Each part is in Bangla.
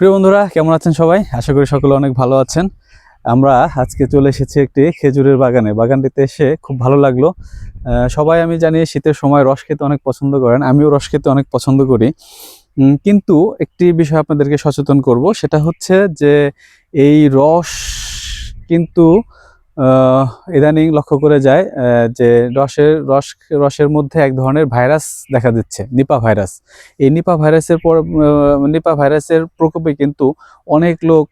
প্রিয় বন্ধুরা, কেমন আছেন সবাই? আশা করি সকলে অনেক ভালো আছেন। আমরা আজকে চলে এসেছি একটি খেজুরের বাগানে। বাগানটিতে এসে খুব ভালো লাগল। সবাই আমি জানি শীতের সময় রস খেতে অনেক পছন্দ করেন, আমিও রস খেতে অনেক পছন্দ করি। কিন্তু একটি বিষয় আপনাদেরকে সচেতন করব, সেটা হচ্ছে যে এই রস কিন্তু ইদানিং লক্ষ্য করে যায় যে রসের, রস, রসের মধ্যে এক ধরনের ভাইরাস দেখা দিচ্ছে, নিপা ভাইরাস। এই নিপা ভাইরাসের পর নিপা ভাইরাসের প্রকোপে কিন্তু অনেক লোক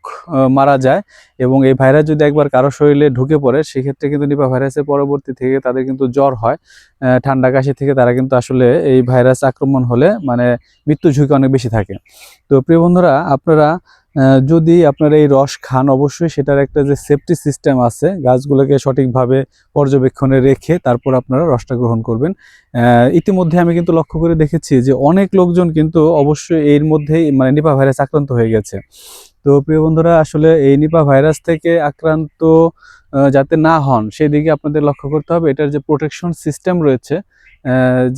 মারা যায় এবং এই ভাইরাস যদি একবার কারও শরীরে ঢুকে পড়ে, সেক্ষেত্রে কিন্তু নিপা ভাইরাসের পরবর্তী থেকে তাদের কিন্তু জ্বর হয়। ঠান্ডা কাশি থেকে তারা কিন্তু আসলে এই ভাইরাস আক্রমণ হলে মানে মৃত্যু ঝুঁকি অনেক বেশি থাকে। তো প্রিয় বন্ধুরা, আপনারা যদি আপনারা এই রস খান, অবশ্যই সেটার একটা যে সেফটি সিস্টেম আছে, গাছগুলোকে সঠিকভাবে পর্যবেক্ষণে রেখে তারপর আপনারা রসটা গ্রহণ করবেন। ইতিমধ্যে আমি কিন্তু লক্ষ্য করে দেখেছি যে অনেক লোকজন কিন্তু অবশ্যই এর মধ্যেই মানে নিপা ভাইরাস আক্রান্ত হয়ে গেছে। তো প্রিয় বন্ধুরা, আসলে এই নিপা ভাইরাস থেকে আক্রান্ত যাতে না হন, সেদিকে আপনাদের লক্ষ্য করতে হবে। এটার যে প্রোটেকশন সিস্টেম রয়েছে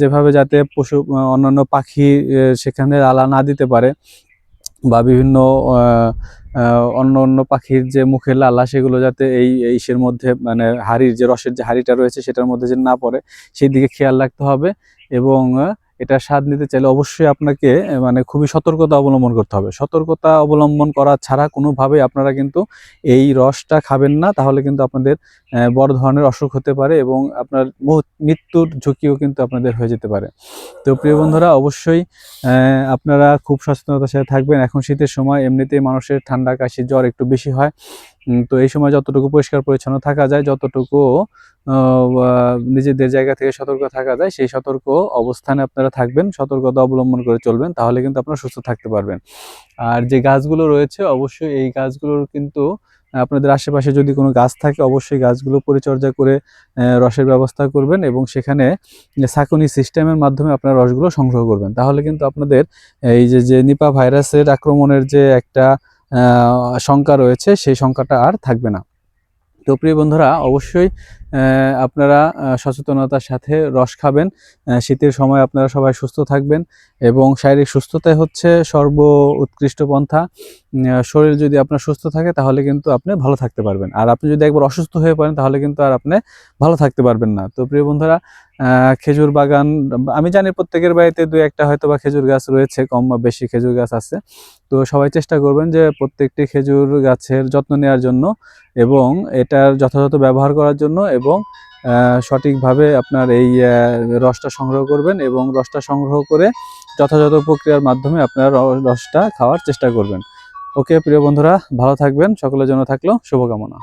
যেভাবে যাতে পশু, অন্যান্য পাখি সেখানে আলা না দিতে পারে বা বিভিন্ন অন্য অন্য পাখির যে মুখের লালা সেগুলো যাতে এই ইসের মধ্যে মানে হাড়ির যে রসের যে হাড়িটা রয়েছে সেটার মধ্যে যে না পড়ে সেই দিকে খেয়াল রাখতে হবে এবং এটা স্বাদ নিতে চাইলে অবশ্যই আপনাকে মানে খুবই সতর্কতা অবলম্বন করতে হবে। সতর্কতা অবলম্বন করা ছাড়া কোনোভাবেই আপনারা কিন্তু এই রসটা খাবেন না। তাহলে কিন্তু আপনাদের বড় ধরনের অসুখ হতে পারে এবং আপনার মৃত্যুর ঝুঁকিও কিন্তু আপনাদের হয়ে যেতে পারে। তো প্রিয় বন্ধুরা, অবশ্যই আপনারা খুব সচেতনতার সাথে থাকবেন। এখন শীতের সময় এমনিতেই মানুষের ঠান্ডা কাশি জ্বর একটু বেশি হয়। তো এই সময় যতটুকু পরিষ্কার পরিচ্ছন্ন থাকা যায়, যতটুকু নিজেদের জায়গা থেকে সতর্ক থাকা যায়, সেই সতর্ক অবস্থানে আপনারা থাকবেন, সতর্কতা অবলম্বন করে চলবেন, তাহলে কিন্তু আপনারা সুস্থ থাকতে পারবেন। আর যে গাছগুলো রয়েছে, অবশ্যই এই গাছগুলোর কিন্তু, আপনাদের আশেপাশে যদি কোনো গাছ থাকে, অবশ্যই গাছগুলো পরিচর্যা করে রসের ব্যবস্থা করবেন এবং সেখানে সাকুনি সিস্টেমের মাধ্যমে আপনারা রসগুলো সংগ্রহ করবেন। তাহলে কিন্তু আপনাদের এই যে যে নিপা ভাইরাসের আক্রমণের যে একটা শঙ্কা রয়েছে সেই সংখ্যাটা আর থাকবে না। তো প্রিয় বন্ধুরা অবশ্যই আপনারা সচেতনতার সাথে রস খাবেন। শীতের সময় আপনারা সবাই সুস্থ থাকবেন এবং শারীরিক সুস্থতাই হচ্ছে সর্ব উৎকৃষ্ট পন্থা শরীর যদি আপনার সুস্থ থাকে তাহলে কিন্তু আপনি ভালো থাকতে পারবেন। আর আপনি যদি একবার অসুস্থ হয়ে পড়েন তাহলে কিন্তু আর আপনি ভালো থাকতে পারবেন না। তো প্রিয় বন্ধুরা খেজুর বাগান, আমি জানি প্রত্যেকের বাড়িতে দু একটা হয়তো বা খেজুর গাছ রয়েছে, কম বা বেশি খেজুর গাছ আছে। তো সবাই চেষ্টা করবেন যে প্রত্যেকটি খেজুর গাছের যত্ন নেওয়ার জন্য এবং এটার যথাযথ ব্যবহার করার জন্য এবং সঠিকভাবে আপনার এই রসটা সংগ্রহ করবেন এবং রসটা সংগ্রহ করে যথাযথ প্রক্রিয়ার মাধ্যমে আপনার রসটা খাওয়ার চেষ্টা করবেন। ওকে, প্রিয় বন্ধুরা, ভালো থাকবেন। সকলের জন্য থাকল শুভকামনা।